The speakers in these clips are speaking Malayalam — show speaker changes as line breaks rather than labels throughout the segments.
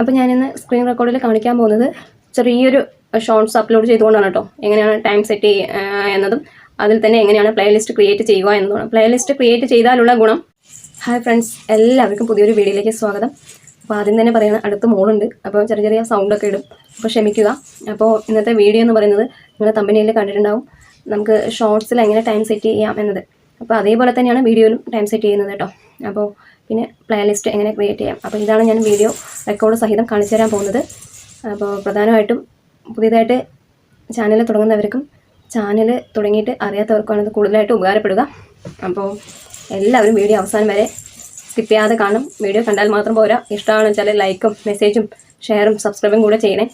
അപ്പോൾ ഞാനിന്ന് സ്ക്രീൻ റെക്കോർഡിൽ കാണിക്കാൻ പോകുന്നത് ചെറിയൊരു ഷോർട്സ് അപ്ലോഡ് ചെയ്തുകൊണ്ടാണ് കേട്ടോ എങ്ങനെയാണ് ടൈം സെറ്റ് എന്നതും അതിൽ തന്നെ എങ്ങനെയാണ് പ്ലേലിസ്റ്റ് ക്രിയേറ്റ് ചെയ്യുക എന്നതുമാണ്. പ്ലേലിസ്റ്റ് ക്രിയേറ്റ് ചെയ്താലുള്ള ഗുണം. ഹായ് ഫ്രണ്ട്സ് എല്ലാവർക്കും പുതിയൊരു വീഡിയോയിലേക്ക് സ്വാഗതം. അപ്പോൾ ആദ്യം തന്നെ പറയുന്നത് അടുത്ത് മോളുണ്ട്. അപ്പോൾ ചെറിയ ചെറിയ സൗണ്ടൊക്കെ ഇടും. അപ്പോൾ ക്ഷമിക്കുക. അപ്പോൾ ഇന്നത്തെ വീഡിയോ എന്ന് പറയുന്നത് നിങ്ങൾ കമ്പനിയിൽ കണ്ടിട്ടുണ്ടാവും. നമുക്ക് ഷോർട്സിൽ എങ്ങനെ ടൈം സെറ്റ് ചെയ്യാം എന്നത്. അപ്പോൾ അതേപോലെ തന്നെയാണ് വീഡിയോയിലും ടൈം സെറ്റ് ചെയ്യുന്നത് കേട്ടോ അപ്പോൾ പിന്നെ പ്ലേലിസ്റ്റ് എങ്ങനെ ക്രിയേറ്റ് ചെയ്യാം. അപ്പോൾ ഇതാണ് ഞാൻ വീഡിയോ റെക്കോർഡ് സഹിതം കാണിച്ചു തരാൻ പോകുന്നത്. അപ്പോൾ പ്രധാനമായിട്ടും പുതിയതായിട്ട് ചാനൽ തുടങ്ങുന്നവർക്കും ചാനൽ തുടങ്ങിയിട്ട് അറിയാത്തവർക്കാണ് ഇത് കൂടുതലായിട്ട് ഉപകാരപ്പെടുക. അപ്പോൾ എല്ലാവരും വീഡിയോ അവസാനം വരെ സ്കിപ്പ് ചെയ്യാതെ കാണും. വീഡിയോ കണ്ടാൽ മാത്രം പോരാ. ഇഷ്ടമാണെന്ന് വെച്ചാൽ ലൈക്കും മെസ്സേജും ഷെയറും സബ്സ്ക്രൈബും കൂടെ ചെയ്യണേ.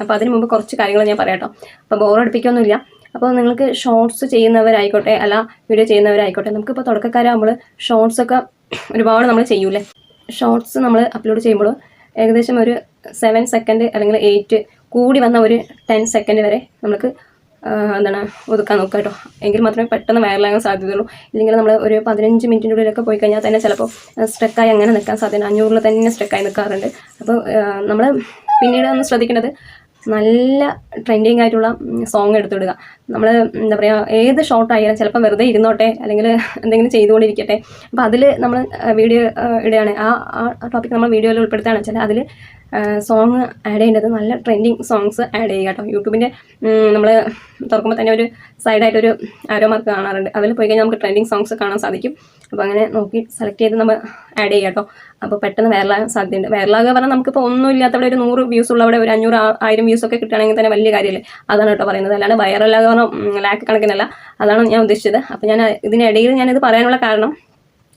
അപ്പോൾ അതിന് മുമ്പ് കുറച്ച് കാര്യങ്ങൾ ഞാൻ പറയാട്ടോ അപ്പോൾ ബോറടിപ്പിക്കൊന്നുമില്ല അപ്പോൾ നിങ്ങൾക്ക് ഷോർട്സ് ചെയ്യുന്നവരായിക്കോട്ടെ അല്ല വീഡിയോ ചെയ്യുന്നവരായിക്കോട്ടെ നമുക്കിപ്പോൾ തുടക്കക്കാരാകുമ്പോൾ ഷോർട്സൊക്കെ ഒരുപാട് നമ്മൾ ചെയ്യൂലേ? ഷോർട്സ് നമ്മൾ അപ്ലോഡ് ചെയ്യുമ്പോൾ ഏകദേശം ഒരു സെവൻ സെക്കൻഡ് അല്ലെങ്കിൽ എയ്റ്റ് കൂടി വന്ന ഒരു ടെൻ സെക്കൻഡ് വരെ നമുക്ക് എന്താണ് ഒതുക്കാൻ നോക്കുക കേട്ടോ. എങ്കിൽ മാത്രമേ പെട്ടെന്ന് വൈറലാകാൻ സാധ്യതയുള്ളൂ. ഇല്ലെങ്കിൽ നമ്മൾ ഒരു പതിനഞ്ച് മിനിറ്റിന്റെ ഉള്ളിലൊക്കെ പോയി കഴിഞ്ഞാൽ തന്നെ ചിലപ്പോൾ സ്ട്രക്കായി അങ്ങനെ നിൽക്കാൻ സാധ്യത അഞ്ഞൂറിൽ തന്നെ സ്ട്രക്കായി നിൽക്കാറുണ്ട്. അപ്പോൾ നമ്മൾ പിന്നീട് ഒന്ന് ശ്രദ്ധിക്കേണ്ടത് നല്ല ട്രെൻഡിങ് ആയിട്ടുള്ള സോങ് എടുത്തിടുക. നമ്മൾ എന്താ പറയുക ഏത് ഷോർട്ട് ആയാലും ചിലപ്പോൾ വെറുതെ ഇരുന്നോട്ടെ അല്ലെങ്കിൽ എന്തെങ്കിലും ചെയ്തുകൊണ്ടിരിക്കട്ടെ. അപ്പോൾ അതിൽ നമ്മൾ വീഡിയോ ഇടുകയാണ്. ആ ആ ടോപ്പിക് നമ്മൾ വീഡിയോയിൽ ഉൾപ്പെടുത്തുകയാണെന്ന് വെച്ചാൽ അതിൽ സോങ് ആഡ് ചെയ്യേണ്ടത് നല്ല ട്രെൻഡിങ് സോങ്സ് ആഡ് ചെയ്യുക കേട്ടോ യൂട്യൂബിന്റെ നമ്മൾ തുറക്കുമ്പോൾ തന്നെ ഒരു സൈഡായിട്ടൊരു ആരോ മാർക്ക് കാണാറുണ്ട്. അതിൽ പോയി കഴിഞ്ഞാൽ നമുക്ക് ട്രെൻഡിങ് സോങ്സ് കാണാൻ സാധിക്കും. അപ്പോൾ അങ്ങനെ നോക്കി സെലക്ട് ചെയ്ത് നമ്മൾ ആഡ് ചെയ്യുക കേട്ടോ അപ്പോൾ പെട്ടെന്ന് വൈറലാകാൻ സാധ്യതയുണ്ട്. വൈറലാകുക പറഞ്ഞാൽ നമുക്കിപ്പോൾ ഒന്നും ഇല്ലാത്തവിടെ ഒരു നൂറ് വ്യൂസ് ഉള്ളവിടെ ഒരു അഞ്ഞൂറ് ആയിരം വ്യൂസ് ഒക്കെ കിട്ടുകയാണെങ്കിൽ തന്നെ വലിയ കാര്യമല്ലേ? അതാണ് കേട്ടോ പറയുന്നത്. അല്ലാണ്ട് വൈറലാകുക പറഞ്ഞാൽ ലാക്ക് കണക്കിനല്ല. അതാണ് ഞാൻ ഉദ്ദേശിച്ചത്. അപ്പോൾ ഞാൻ ഇതിനിടയിൽ ഞാനിത് പറയാനുള്ള കാരണം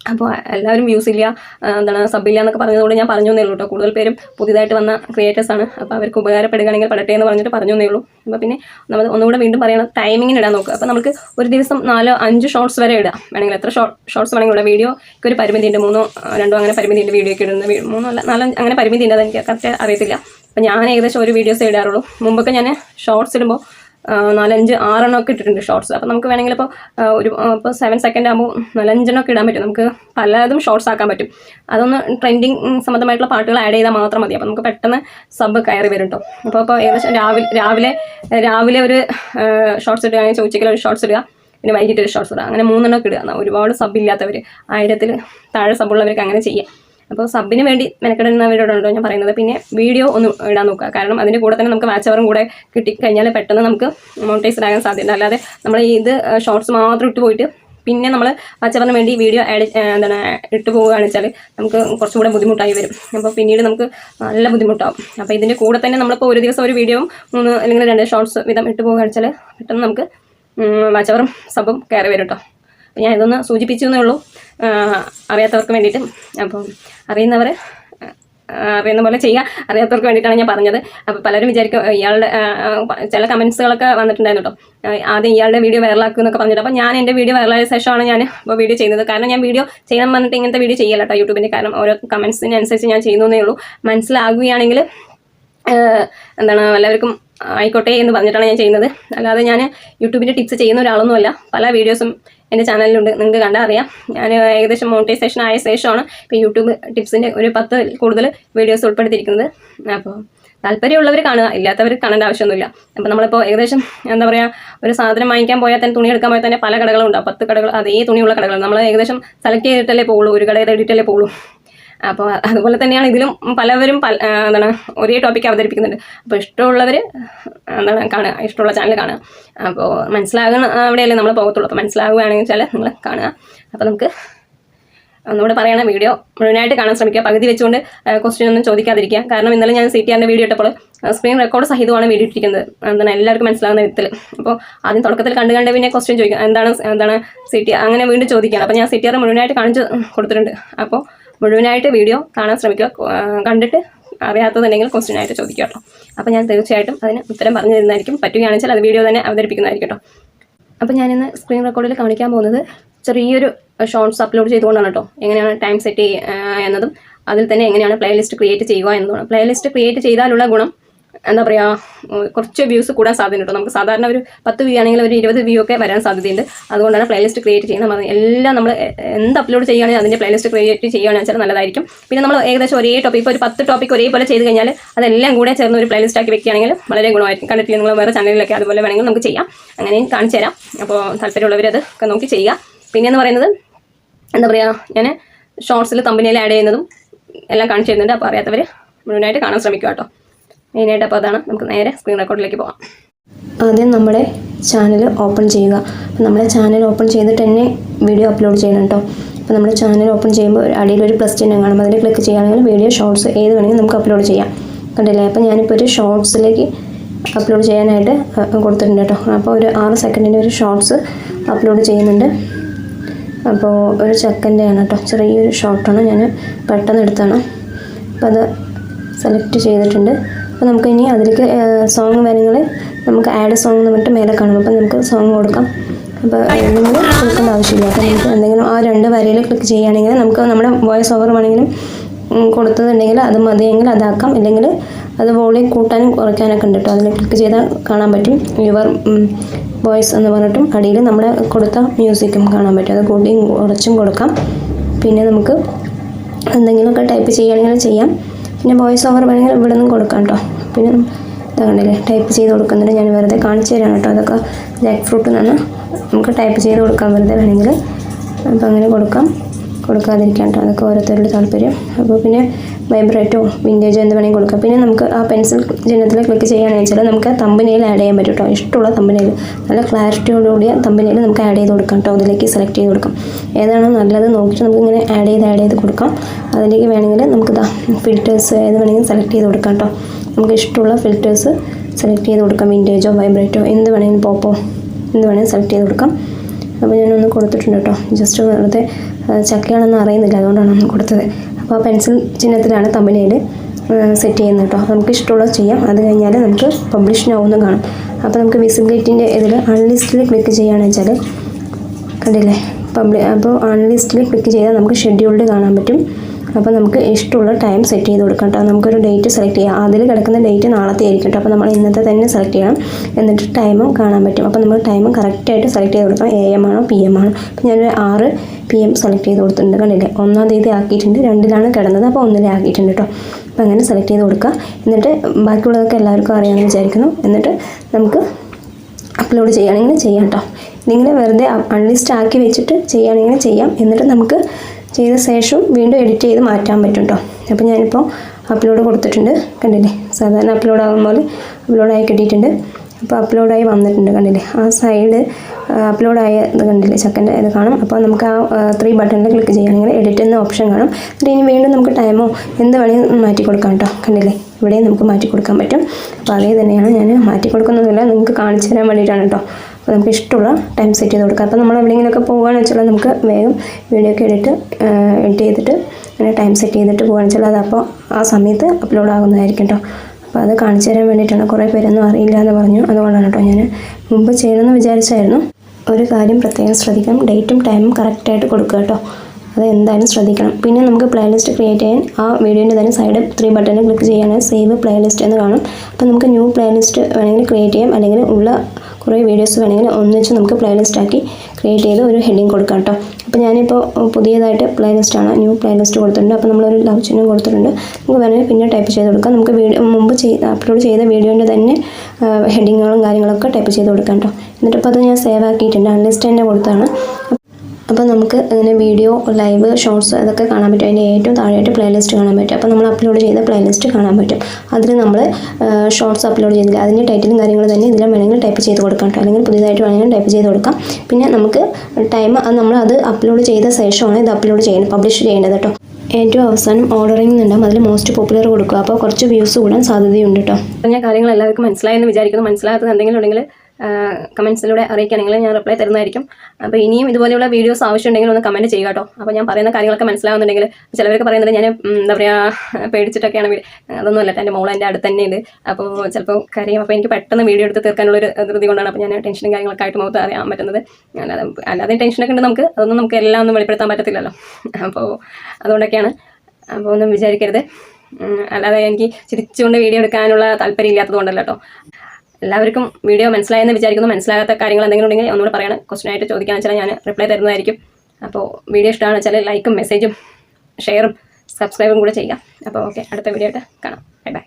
അപ്പോൾ എല്ലാവരും വ്യൂസ് ഇല്ല എന്താണ് സബ് ഇല്ല എന്നൊക്കെ പറഞ്ഞതുകൊണ്ട് ഞാൻ പറഞ്ഞു തന്നേ ഉള്ളൂ കേട്ടോ കൂടുതൽ പേരും പുതിയതായിട്ട് വന്ന ക്രിയേറ്റേഴ്സാണ് അപ്പോൾ അവർക്ക് ഉപകാരപ്പെടുകയാണെങ്കിൽ പടട്ടെ എന്ന് പറഞ്ഞിട്ട് പറഞ്ഞു തന്നേ ഉള്ളൂ. അപ്പോൾ പിന്നെ നമ്മൾ ഒന്നുകൂടെ വീണ്ടും പറയണം ടൈമിങ്ങിന് ഇടാൻ നോക്കുക. അപ്പോൾ നമുക്ക് ഒരു ദിവസം നാലോ അഞ്ച് ഷോർട്സ് വരെ ഇടാം. വേണമെങ്കിൽ എത്ര ഷോർട്സ് വേണമെങ്കിൽ വീഡിയോ വീഡിയോക്ക് ഒരു പരിമിതി ഉണ്ട്. മൂന്നോ രണ്ടോ അങ്ങനെ പരിമിതി ഉണ്ട് വീഡിയോക്ക് ഇടുന്ന വീ- മൂന്നോ അല്ല നാലോ അങ്ങനെ പരിമിതി ഉണ്ട്. അതെനിക്ക് കറക്റ്റ് അറിയത്തില്ല. അപ്പോൾ ഞാൻ ഏകദേശം ഒരു വീഡിയോസ് ഇടാറുള്ളൂ. മുമ്പൊക്കെ ഞാൻ ഷോർട്സ് ഇടുമ്പോൾ നാലഞ്ച് ആറെണ്ണം ഒക്കെ ഇട്ടിട്ടുണ്ട് ഷോർട്സ് അപ്പോൾ നമുക്ക് വേണമെങ്കിൽ ഇപ്പോൾ ഒരു ഇപ്പോൾ സെവൻ സെക്കൻഡ് ആകുമ്പോൾ നാലഞ്ചെണ്ണം ഒക്കെ ഇടാൻ പറ്റും. നമുക്ക് പലതും ഷോർട്സ് ആക്കാൻ പറ്റും. അതൊന്ന് ട്രെൻഡിങ് സംബന്ധമായിട്ടുള്ള പാട്ടുകൾ ആഡ് ചെയ്താൽ മാത്രം മതി. അപ്പോൾ നമുക്ക് പെട്ടെന്ന് സബ് കയറി വരും കേട്ടോ അപ്പോൾ ഇപ്പോൾ ഏകദേശം രാവിലെ രാവിലെ രാവിലെ ഒരു ഷോർട്സ് ഇടുക. അങ്ങനെ ചോദിച്ചെങ്കിൽ ഒരു ഷോർട്സ് ഇടുക. പിന്നെ വൈകിട്ട് ഒരു ഷോർട്സ് ഇടുക. അങ്ങനെ മൂന്നെണ്ണമൊക്കെ ഇടുക. ഒരുപാട് സബ് ഇല്ലാത്തവർ ആയിരത്തിൽ താഴെ സബുള്ളവർക്ക് അങ്ങനെ ചെയ്യാം. അപ്പോൾ സബിന് വേണ്ടി മെനക്കെടുന്നവരോടുണ്ടോ ഞാൻ പറയുന്നത്. പിന്നെ വീഡിയോ ഒന്ന് ഇടാൻ നോക്കുക. കാരണം അതിന്റെ കൂടെ തന്നെ നമുക്ക് വാച്ച് അവറും കൂടെ കിട്ടിക്കഴിഞ്ഞാൽ പെട്ടെന്ന് നമുക്ക് മോണിറ്റൈസ്ഡ് ആകാൻ സാധ്യത അല്ലാതെ നമ്മൾ ഇത് ഷോർട്സ് മാത്രം ഇട്ട് പോയിട്ട് പിന്നെ നമ്മൾ വാച്ചവറിന് വേണ്ടി വീഡിയോ ആഡ് എന്താണ് ഇട്ട് പോവുകയാണെന്ന് വെച്ചാൽ നമുക്ക് കുറച്ചും കൂടെ ബുദ്ധിമുട്ടായി വരും. അപ്പോൾ പിന്നീട് നമുക്ക് നല്ല ബുദ്ധിമുട്ടാവും. അപ്പോൾ ഇതിന്റെ കൂടെ തന്നെ നമ്മളിപ്പോൾ ഒരു ദിവസം ഒരു വീഡിയോ മൂന്ന് അല്ലെങ്കിൽ രണ്ട് ഷോർട്സ് വിധം ഇട്ട് പോവുകയാണെന്ന് വെച്ചാൽ പെട്ടെന്ന് നമുക്ക് വാച്ചവറും സബും കയറി വരും കേട്ടോ. ഞാൻ ഇതൊന്ന് സൂചിപ്പിച്ചു എന്നേ ഉള്ളൂ. അറിയാത്തവർക്ക് വേണ്ടിയിട്ട് അപ്പം അറിയുന്നവർ അറിയുന്ന പോലെ ചെയ്യുക. അറിയാത്തവർക്ക് വേണ്ടിയിട്ടാണ് ഞാൻ പറഞ്ഞത്. അപ്പോൾ പലരും വിചാരിക്കും "ഏ, ഇയാളുടെ ചില കമൻസുകളൊക്കെ വന്നിട്ടുണ്ടായിരുന്നു ആദ്യം ഇയാളുടെ വീഡിയോ വൈറലാക്കും എന്നൊക്കെ പറഞ്ഞിട്ട്. അപ്പോൾ ഞാൻ എന്റെ വീഡിയോ വൈറലായ ശേഷമാണ് ഞാൻ ഇപ്പോൾ വീഡിയോ ചെയ്യുന്നത്. കാരണം ഞാൻ വീഡിയോ ചെയ്യാൻ പറഞ്ഞിട്ട് ഇങ്ങനത്തെ വീഡിയോ ചെയ്യല്ല കേട്ടോ യൂട്യൂബിന്റെ കാരണം ഓരോ കമൻസിനനുസരിച്ച് ഞാൻ ചെയ്യുന്നതേ ഉള്ളൂ മനസ്സിലാകുകയാണെങ്കിൽ എന്താണ് എല്ലാവർക്കും ആയിക്കോട്ടെ എന്ന് പറഞ്ഞിട്ടാണ് ഞാൻ ചെയ്യുന്നത്. അല്ലാതെ ഞാൻ യൂട്യൂബിന്റെ ടിപ്സ് ചെയ്യുന്ന ഒരാളൊന്നുമല്ല. പല വീഡിയോസും എന്റെ ചാനലിലുണ്ട് നിങ്ങൾക്ക് കണ്ടാൽ അറിയാം ഞാൻ ഏകദേശം മോണിറ്റൈസേഷൻ ആയ ശേഷമാണ് ഇപ്പോൾ യൂട്യൂബ് ടിപ്സിന്റെ ഒരു പത്ത് കൂടുതൽ വീഡിയോസ് ഉൾപ്പെടുത്തിയിരിക്കുന്നത്. അപ്പോൾ താല്പര്യമുള്ളവർ കാണുക ഇല്ലാത്തവർ കാണേണ്ട ആവശ്യമൊന്നുമില്ല. അപ്പോൾ നമ്മളിപ്പോൾ ഏകദേശം എന്താ പറയുക ഒരു സാധനം വാങ്ങിക്കാൻ പോയാൽ തന്നെ തുണി എടുക്കാൻ പോയാൽ തന്നെ പല കടകളും ഉണ്ടാവും പത്ത് കടകൾ അതേ തുണിയുള്ള കടകൾ. നമ്മൾ ഏകദേശം സെലക്ട് ചെയ്തിട്ടല്ലേ പോകുള്ളൂ ഒരു കടയിൽ തേടിയിട്ടല്ലേ പോകുള്ളൂ അപ്പോൾ അതുപോലെ തന്നെയാണ് ഇതിലും പലവരും പല എന്താണ് ഒരേ ടോപ്പിക്ക് അവതരിപ്പിക്കുന്നുണ്ട്. അപ്പോൾ ഇഷ്ടമുള്ളവർ എന്താണ് കാണുക. ഇഷ്ടമുള്ള ചാനൽ കാണുക. അപ്പോൾ മനസ്സിലാകുന്ന അവിടെയല്ലേ നമ്മൾ പോകത്തുള്ളൂ. അപ്പോൾ മനസ്സിലാകുകയാണെങ്കിൽ വെച്ചാൽ നിങ്ങൾ കാണുക. അപ്പോൾ നമുക്ക് ഒന്നുകൂടെ പറയണം. വീഡിയോ മുഴുവനായിട്ട് കാണാൻ ശ്രമിക്കുക. പകുതി വെച്ചുകൊണ്ട് ക്വസ്റ്റ്യൻ ഒന്നും ചോദിക്കാതിരിക്കുക. കാരണം ഇന്നലെ ഞാൻ സി ടി ആറിന്റെ വീഡിയോ ഇട്ടപ്പോൾ സ്ക്രീൻ റെക്കോർഡ് സഹിതമാണ് വീഡിയോ ഇട്ടിരിക്കുന്നത്. എന്താണ് എല്ലാവർക്കും മനസ്സിലാകുന്ന വിധത്തിൽ അപ്പോൾ ആദ്യം തുടക്കത്തിൽ കണ്ട് കണ്ട് പിന്നെ ക്വസ്റ്റ്യൻ ചോദിക്കുക. എന്താണ് എന്താണ് സി ടി അങ്ങനെ വീണ്ടും ചോദിക്കുകയാണ്. അപ്പോൾ ഞാൻ സി ടി ആർ മുഴുവനായിട്ട് കാണിച്ച് കൊടുത്തിട്ടുണ്ട്. അപ്പോൾ മുഴുവനായിട്ട് വീഡിയോ കാണാൻ ശ്രമിക്കുക. കണ്ടിട്ട് അറിയാത്തതുണ്ടെങ്കിൽ ക്വസ്റ്റ്യൻ ആയിട്ട് ചോദിക്കുക കേട്ടോ. അപ്പോൾ ഞാൻ തീർച്ചയായിട്ടും അതിന് ഉത്തരം പറഞ്ഞു തരുന്നതായിരിക്കും. പറ്റുകയാണെന്ന് വെച്ചാൽ അത് വീഡിയോ തന്നെ അവതരിപ്പിക്കുന്നതായിരിക്കും കേട്ടോ. അപ്പോൾ ഞാനിന്ന് സ്ക്രീൻ റെക്കോർഡിൽ കാണിക്കാൻ പോകുന്നത് ചെറിയൊരു ഷോർട്സ് അപ്ലോഡ് ചെയ്തുകൊണ്ടാണ് കേട്ടോ. എങ്ങനെയാണ് ടൈം സെറ്റ് എന്നതും അതിൽ തന്നെ എങ്ങനെയാണ് പ്ലേലിസ്റ്റ് ക്രിയേറ്റ് ചെയ്യുക എന്നതാണ് പ്ലേലിസ്റ്റ് ക്രിയേറ്റ് ചെയ്താലുള്ള ഗുണം എന്താ പറയുക കുറച്ച് വ്യൂസ് കൂടാൻ സാധ്യതയുണ്ട് നമുക്ക് സാധാരണ ഒരു പത്ത് വ്യൂ ആണെങ്കിൽ ഒരു ഇരുപത് വ്യൂ ഒക്കെ വരാൻ സാധ്യതയുണ്ട്. അതുകൊണ്ടാണ് പ്ലേലിസ്റ്റ് ക്രിയേറ്റ് ചെയ്യുന്നത്. എല്ലാം നമ്മൾ എന്ത് അപ്ലോഡ് ചെയ്യുകയാണെങ്കിൽ അതിന്റെ പ്ലേലിസ്റ്റ് ക്രിയേറ്റ് ചെയ്യുകയാണെന്ന് വെച്ചാൽ നല്ലതായിരിക്കും. പിന്നെ നമ്മൾ ഏകദേശം ഒരേ ടോപ്പിക് ഒരു പത്ത് ടോപ്പിക് ഒരേപോലെ ചെയ്ത് കഴിഞ്ഞാൽ അതെല്ലാം കൂടെ ചേർന്ന് ഒരു പ്ലേലിസ്റ്റ് ആക്കി വെക്കുകയാണെങ്കിൽ വളരെ ഗുണമായിരിക്കും. കണ്ടിട്ട് നിങ്ങൾ വേറെ ചാനലിലൊക്കെ അതുപോലെ വേണമെങ്കിൽ നമുക്ക് ചെയ്യാം. അങ്ങനെയും കാണിച്ചു തരാം. അപ്പോൾ താല്പര്യമുള്ളവർ അത് ഒക്കെ നോക്കി ചെയ്യുക. പിന്നെയെന്ന് പറയുന്നത് എന്താ പറയുക ഞാൻ ഷോർട്സിൽ തമ്പനിയിൽ ആഡ് ചെയ്യുന്നതും എല്ലാം കാണിച്ചു തരുന്നുണ്ട്. അപ്പോൾ അറിയാത്തവർ മുഴുവനായിട്ട് കാണാൻ ശ്രമിക്കുക കേട്ടോ. മെയിനായിട്ട് അപ്പോൾ അതാണ് നമുക്ക് നേരെ സ്ക്രീൻ റെക്കോർഡിലേക്ക് പോകാം. ആദ്യം നമ്മുടെ ചാനൽ ഓപ്പൺ ചെയ്യുക. അപ്പോൾ നമ്മുടെ ചാനൽ ഓപ്പൺ ചെയ്തിട്ട് തന്നെ വീഡിയോ അപ്ലോഡ് ചെയ്യണം കേട്ടോ. അപ്പോൾ നമ്മുടെ ചാനൽ ഓപ്പൺ ചെയ്യുമ്പോൾ അടിയിൽ ഒരു പ്ലസ് ചിഹ്നം കാണും. അതിൽ ക്ലിക്ക് ചെയ്യുകയാണെങ്കിൽ വീഡിയോ ഷോർട്സ് ഏത് വേണമെങ്കിലും നമുക്ക് അപ്ലോഡ് ചെയ്യാം. കണ്ടില്ലേ? അപ്പോൾ ഞാനിപ്പോൾ ഒരു ഷോർട്സിലേക്ക് അപ്ലോഡ് ചെയ്യാനായിട്ട് കൊടുത്തിട്ടുണ്ട് കേട്ടോ. അപ്പോൾ ഒരു ആറ് സെക്കൻഡിന്റെ ഒരു ഷോർട്സ് അപ്ലോഡ് ചെയ്യുന്നുണ്ട്. അപ്പോൾ ഒരു സെക്കൻഡാണ് കേട്ടോ. ചെറിയൊരു ഷോർട്ടാണ് ഞാൻ പെട്ടെന്ന് എടുത്താണ്. അപ്പോൾ അത് സെലക്ട് ചെയ്തിട്ടുണ്ട്. അപ്പോൾ നമുക്ക് ഇനി അതിലേക്ക് സോങ് വേണമെങ്കിൽ നമുക്ക് ആഡ് സോങ് എന്ന് പറഞ്ഞിട്ട് മേലെ കാണും. അപ്പോൾ നമുക്ക് സോങ് കൊടുക്കാം. അപ്പോൾ എന്തെങ്കിലും കൊടുക്കേണ്ട ആവശ്യമില്ല. അപ്പോൾ നമുക്ക് എന്തെങ്കിലും ആ രണ്ട് വരിയിൽ ക്ലിക്ക് ചെയ്യുകയാണെങ്കിൽ നമുക്ക് നമ്മുടെ വോയിസ് ഓവർ വേണമെങ്കിലും കൊടുത്തതുണ്ടെങ്കിൽ അത് മതിയെങ്കിൽ അതാക്കാം. ഇല്ലെങ്കിൽ അത് വോളിയം കൂട്ടാനും കുറയ്ക്കാനൊക്കെ ഉണ്ട് കേട്ടോ. അതിൽ ക്ലിക്ക് ചെയ്താൽ കാണാൻ പറ്റും. യുവർ വോയിസ് എന്ന് പറഞ്ഞിട്ടും അടിയിൽ നമ്മൾ കൊടുത്ത മ്യൂസിക്കും കാണാൻ പറ്റും. അത് കൂട്ടിയും കുറച്ചും കൊടുക്കാം. പിന്നെ നമുക്ക് എന്തെങ്കിലുമൊക്കെ ടൈപ്പ് ചെയ്യുകയാണെങ്കിൽ ചെയ്യാം. പിന്നെ വോയിസ് ഓവർ വേണമെങ്കിൽ ഇവിടെ നിന്നും കൊടുക്കാം കേട്ടോ പിന്നെ ഇതാ കണ്ടില്ലേ ടൈപ്പ് ചെയ്ത് കൊടുക്കുന്നുണ്ട്. ഞാൻ വെറുതെ കാണിച്ചു തരാം കേട്ടോ അതൊക്കെ ജാക്ക് ഫ്രൂട്ട് എന്നാണ് നമുക്ക് ടൈപ്പ് ചെയ്ത് കൊടുക്കാം വെറുതെ വേണമെങ്കിൽ. അപ്പോൾ അങ്ങനെ കൊടുക്കാം. കൊടുക്കാതിരിക്കാം കേട്ടോ അതൊക്കെ ഓരോരുത്തരുടെ താല്പര്യം. അപ്പോൾ പിന്നെ വൈബ്രേറ്റോ വിന്റേജോ എന്ത് വേണമെങ്കിൽ കൊടുക്കാം. പിന്നെ നമുക്ക് ആ പെൻസിൽ ചിഹ്നത്തിൽ ക്ലിക്ക് ചെയ്യുകയാണെന്ന് വെച്ചാൽ നമുക്ക് തമ്പനിയിൽ ആഡ് ചെയ്യാൻ പറ്റും കേട്ടോ. ഇഷ്ടമുള്ള തമ്പനിയിൽ നല്ല ക്ലാരിറ്റിയോടുകൂടിയ തമ്പനിയിൽ നമുക്ക് ആഡ് ചെയ്ത് കൊടുക്കാം കേട്ടോ. അതിലേക്ക് സെലക്ട് ചെയ്ത് കൊടുക്കാം. ഏതാണോ നല്ലത് നോക്കിയിട്ട് നമുക്ക് ഇങ്ങനെ ആഡ് ചെയ്ത് ആഡ് ചെയ്ത് കൊടുക്കാം. അതിലേക്ക് വേണമെങ്കിൽ നമുക്ക് ഫിൽറ്റേഴ്സ് ഏത് വേണമെങ്കിലും സെലക്ട് ചെയ്ത് കൊടുക്കാം കേട്ടോ. നമുക്ക് ഇഷ്ടമുള്ള ഫിൽറ്റേഴ്സ് സെലക്ട് ചെയ്ത് കൊടുക്കാം. വിന്റേജോ വൈബ്രേറ്റോ എന്ത് വേണമെങ്കിലും പോപ്പോ എന്ത് വേണമെങ്കിലും സെലക്ട് ചെയ്ത് കൊടുക്കാം. അപ്പോൾ ഞാനൊന്ന് കൊടുത്തിട്ടുണ്ട് കേട്ടോ. ജസ്റ്റ് വെറുതെ ചക്കയാണെന്ന് അറിയുന്നില്ല അതുകൊണ്ടാണ് ഒന്ന് കൊടുത്തത്. അപ്പോൾ ആ പെൻസിൽ ചിഹ്നത്തിലാണ് തമ്പനിയിൽ സെറ്റ് ചെയ്യുന്നത് കേട്ടോ. നമുക്ക് ഇഷ്ടമുള്ളത് ചെയ്യാം. അത് കഴിഞ്ഞാൽ നമുക്ക് പബ്ലിഷ് ആവുന്ന കാണും. അപ്പോൾ നമുക്ക് വിസിബിലിറ്റിന്റെ ഇതിൽ അൺലിസ്റ്റിൽ ക്ലിക്ക് ചെയ്യുകയാണെന്ന് വെച്ചാൽ കണ്ടില്ലേ? പബ്ലി അപ്പോൾ അൺലിസ്റ്റിൽ ക്ലിക്ക് ചെയ്താൽ നമുക്ക് ഷെഡ്യൂൾഡ് കാണാൻ പറ്റും. അപ്പോൾ നമുക്ക് ഇഷ്ടമുള്ള ടൈം സെറ്റ് ചെയ്ത് കൊടുക്കാം കേട്ടോ നമുക്കൊരു ഡേറ്റ് സെലക്ട് ചെയ്യാം. അതിൽ കിടക്കുന്ന ഡേറ്റ് നാളത്തെ ആയിരിക്കും കേട്ടോ അപ്പോൾ നമ്മൾ ഇന്നത്തെ തന്നെ സെലക്ട് ചെയ്യണം. എന്നിട്ട് ടൈമും കാണാൻ പറ്റും. അപ്പോൾ നമ്മൾ ടൈമും കറക്റ്റായിട്ട് സെലക്ട് ചെയ്ത് കൊടുക്കാം. എ എം ആണോ പി എം ആണോ. അപ്പോൾ ഞാനൊരു ആറ് പി എം സെലക്ട് ചെയ്ത് കൊടുത്തിട്ടുണ്ട് കണ്ടില്ലേ? ഒന്നാം തീയതി ആക്കിയിട്ടുണ്ട്. രണ്ടിലാണ് കിടന്നത്. അപ്പോൾ ഒന്നിലെ ആക്കിയിട്ടുണ്ട് കേട്ടോ അപ്പോൾ അങ്ങനെ സെലക്ട് ചെയ്ത് കൊടുക്കുക എന്നിട്ട് ബാക്കിയുള്ളതൊക്കെ എല്ലാവർക്കും അറിയാമെന്ന് വിചാരിക്കുന്നു. എന്നിട്ട് നമുക്ക് അപ്ലോഡ് ചെയ്യുകയാണെങ്കിൽ ചെയ്യാം കേട്ടോ നിങ്ങൾ വെറുതെ അൺലിസ്റ്റ് ആക്കി വെച്ചിട്ട് ചെയ്യുകയാണെങ്കിൽ ചെയ്യാം. എന്നിട്ട് നമുക്ക് ചെയ്ത ശേഷം വീണ്ടും എഡിറ്റ് ചെയ്ത് മാറ്റാൻ പറ്റും കേട്ടോ അപ്പോൾ ഞാനിപ്പോൾ അപ്ലോഡ് കൊടുത്തിട്ടുണ്ട് കണ്ടില്ലേ? സാധാരണ അപ്ലോഡ് ആകുന്ന പോലെ അപ്ലോഡായി കിട്ടിയിട്ടുണ്ട്. അപ്പോൾ അപ്ലോഡായി വന്നിട്ടുണ്ട് കണ്ടില്ലേ? ആ സൈഡ് അപ്ലോഡായ ഇത് കണ്ടില്ലേ? ചക്കന്റെ ഇത് കാണും. അപ്പോൾ നമുക്ക് ആ ത്രീ ബട്ടണിൽ ക്ലിക്ക് ചെയ്യുകയാണെങ്കിൽ എഡിറ്റ് എന്ന ഓപ്ഷൻ കാണും. എന്നിട്ട് ഇനി വീണ്ടും നമുക്ക് ടൈമോ എന്ത് വേണമെങ്കിലും മാറ്റി കൊടുക്കാം കേട്ടോ കണ്ടില്ലേ? ഇവിടെയും നമുക്ക് മാറ്റി കൊടുക്കാൻ പറ്റും. അപ്പോൾ അതേ തന്നെയാണ് ഞാൻ മാറ്റി കൊടുക്കുന്നതല്ല നിങ്ങൾക്ക് കാണിച്ചു തരാൻ വേണ്ടിയിട്ടാണ് കേട്ടോ അപ്പോൾ നമുക്ക് ഇഷ്ടമുള്ള ടൈം സെറ്റ് ചെയ്ത് കൊടുക്കാം. അപ്പോൾ നമ്മൾ എവിടെയെങ്കിലുമൊക്കെ പോകുകയാണെന്ന് വെച്ചാൽ നമുക്ക് വേഗം വീഡിയോ ഒക്കെ എഡിറ്റ് എഡിറ്റ് ചെയ്തിട്ട് അങ്ങനെ ടൈം സെറ്റ് ചെയ്തിട്ട് പോകുകയാണെന്ന് വെച്ചാൽ അതപ്പോൾ ആ സമയത്ത് അപ്ലോഡ് ആകുന്നതായിരിക്കും കേട്ടോ അപ്പോൾ അത് കാണിച്ചു തരാൻ വേണ്ടിയിട്ടാണ് കുറേ പേരൊന്നും അറിയില്ല എന്ന് പറഞ്ഞു. അതുകൊണ്ടാണ് കേട്ടോ ഞാൻ മുമ്പ് ചെയ്യണമെന്ന് വിചാരിച്ചായിരുന്നു. ഒരു കാര്യം പ്രത്യേകം ശ്രദ്ധിക്കണം. ഡേറ്റും ടൈമും കറക്റ്റായിട്ട് കൊടുക്കുക കേട്ടോ അത് എന്തായാലും ശ്രദ്ധിക്കണം. പിന്നെ നമുക്ക് പ്ലേലിസ്റ്റ് ക്രിയേറ്റ് ചെയ്യാൻ ആ വീഡിയോന്റെ തന്നെ സൈഡ് ത്രീ ബട്ടണിൽ ക്ലിക്ക് ചെയ്യുകയാണെങ്കിൽ സേവ് പ്ലേലിസ്റ്റ് എന്ന് കാണും. അപ്പോൾ നമുക്ക് ന്യൂ പ്ലേലിസ്റ്റ് വേണമെങ്കിൽ ക്രിയേറ്റ് ചെയ്യാം. അല്ലെങ്കിൽ ഉള്ള കുറേ വീഡിയോസ് വേണമെങ്കിൽ ഒന്നിച്ച് നമുക്ക് പ്ലേലിസ്റ്റ് ആക്കി ക്രിയേറ്റ് ചെയ്ത് ഒരു ഹെഡിങ് കൊടുക്കാം കേട്ടോ അപ്പോൾ ഞാനിപ്പോൾ പുതിയതായിട്ട് പ്ലേലിസ്റ്റാണ് ന്യൂ പ്ലേലിസ്റ്റ് കൊടുത്തിട്ടുണ്ട്. അപ്പോൾ നമ്മളൊരു ലവ് ചിഹ്നം കൊടുത്തിട്ടുണ്ട്. നമുക്ക് വേണമെങ്കിൽ പിന്നെ ടൈപ്പ് ചെയ്ത് കൊടുക്കാം. നമുക്ക് വീഡിയോ മുമ്പ് ചെയ്ത് അപ്ലോഡ് ചെയ്ത വീഡിയോന്റെ തന്നെ ഹെഡിങ്ങുകളും കാര്യങ്ങളൊക്കെ ടൈപ്പ് ചെയ്ത് കൊടുക്കാം കേട്ടോ എന്നിട്ടിപ്പോൾ അത് ഞാൻ സേവ് ആക്കിയിട്ടുണ്ട്. അൺലിസ്റ്റ് തന്നെ കൊടുത്താണ്. അപ്പോൾ നമുക്ക് ഇങ്ങനെ വീഡിയോ ലൈവ് ഷോർട്സ് അതൊക്കെ കാണാൻ പറ്റും. അതിന്റെ ഏറ്റവും താഴെയായിട്ട് പ്ലേലിസ്റ്റ് കാണാൻ പറ്റും. അപ്പോൾ നമ്മൾ അപ്ലോഡ് ചെയ്ത പ്ലേലിസ്റ്റ് കാണാൻ പറ്റും. അതിൽ നമ്മൾ ഷോർട്സ് അപ്ലോഡ് ചെയ്തില്ല. അതിന്റെ ടൈറ്റിലും കാര്യങ്ങളും തന്നെ ഇതിലും വേണമെങ്കിൽ ടൈപ്പ് ചെയ്ത് കൊടുക്കാം അല്ലെങ്കിൽ പുതിയതായിട്ട് വേണമെങ്കിൽ ടൈപ്പ് ചെയ്ത് കൊടുക്കാം. പിന്നെ നമുക്ക് ടൈം അത് നമ്മൾ അത് അപ്ലോഡ് ചെയ്ത ശേഷമാണ് ഇത് അപ്ലോഡ് ചെയ്യുന്നത് പബ്ലിഷ് ചെയ്യേണ്ടത് കേട്ടോ. ഏറ്റവും അവസാനം ഓർഡറിംഗ് ഉണ്ടാകും അതിൽ മോസ്റ്റ് പോപ്പുലർ കൊടുക്കുക. അപ്പോൾ കുറച്ച് വ്യൂസ് കൂടാൻ സാധ്യതയുണ്ട് കേട്ടോ. പറഞ്ഞ കാര്യങ്ങൾ എല്ലാവർക്കും മനസ്സിലായെന്ന് വിചാരിക്കുന്നു. മനസ്സിലാകാത്തത് എന്തെങ്കിലും ഉണ്ടെങ്കിൽ കമൻസിലൂടെ അറിയിക്കുകയാണെങ്കിൽ ഞാൻ റിപ്ലൈ തരുന്നതായിരിക്കും. അപ്പോൾ ഇനിയും ഇതുപോലെയുള്ള വീഡിയോസ് ആവശ്യമുണ്ടെങ്കിൽ ഒന്ന് കമന്റ് ചെയ്യുക കേട്ടോ അപ്പോൾ ഞാൻ പറയുന്ന കാര്യങ്ങളൊക്കെ മനസ്സിലാവുന്നുണ്ടെങ്കിൽ ചിലവരൊക്കെ പറയുന്നത് ഞാൻ എന്താ പറയുക പേടിച്ചിട്ടൊക്കെയാണ് വീ- അതൊന്നും അല്ല എന്റെ മോൾ എന്റെ അടുത്ത് തന്നെ ഉണ്ട് അപ്പോൾ ചിലപ്പോൾ കരയും. അപ്പോൾ എനിക്ക് പെട്ടെന്ന് വീഡിയോ എടുത്ത് തീർക്കാനുള്ള ഒരു ധൃതി കൊണ്ടാണ് അപ്പോൾ ഞാൻ ടെൻഷനും കാര്യങ്ങളൊക്കെ ആയിട്ട് മുഖത്ത് അറിയാൻ പറ്റുന്നത്. അല്ലാതെ അല്ലാതെ ടെൻഷനൊക്കെ ഉണ്ട് നമുക്ക്. അതൊന്നും നമുക്ക് എല്ലാം ഒന്നും വെളിപ്പെടുത്താൻ പറ്റത്തില്ലല്ലോ. അപ്പോൾ അതുകൊണ്ടൊക്കെയാണ്. അപ്പോൾ ഒന്നും വിചാരിക്കരുത്. അല്ലാതെ എനിക്ക് ചിരിച്ചുകൊണ്ട് വീഡിയോ എടുക്കാനുള്ള താല്പര്യം ഇല്ലാത്തത് കൊണ്ടല്ലോ കേട്ടോ എല്ലാവർക്കും വീഡിയോ മനസ്സിലായെന്ന് വിചാരിക്കുന്നു. മനസ്സിലാകാത്ത കാര്യങ്ങൾ എന്തെങ്കിലും ഉണ്ടെങ്കിൽ ഒന്നുകൂടെ പറയണം. ക്വസ്റ്റൻ ആയിട്ട് ചോദിക്കാന്ന് വെച്ചാൽ ഞാൻ റിപ്ലൈ തരുന്നതായിരിക്കും. അപ്പോൾ വീഡിയോ ഇഷ്ടമാണെന്ന് വെച്ചാൽ ലൈക്കും മെസ്സേജും ഷെയറും സബ്സ്ക്രൈബും കൂടെ ചെയ്യുക. അപ്പോൾ ഓക്കെ അടുത്ത വീഡിയോ ആയിട്ട് കാണാം. Bye bye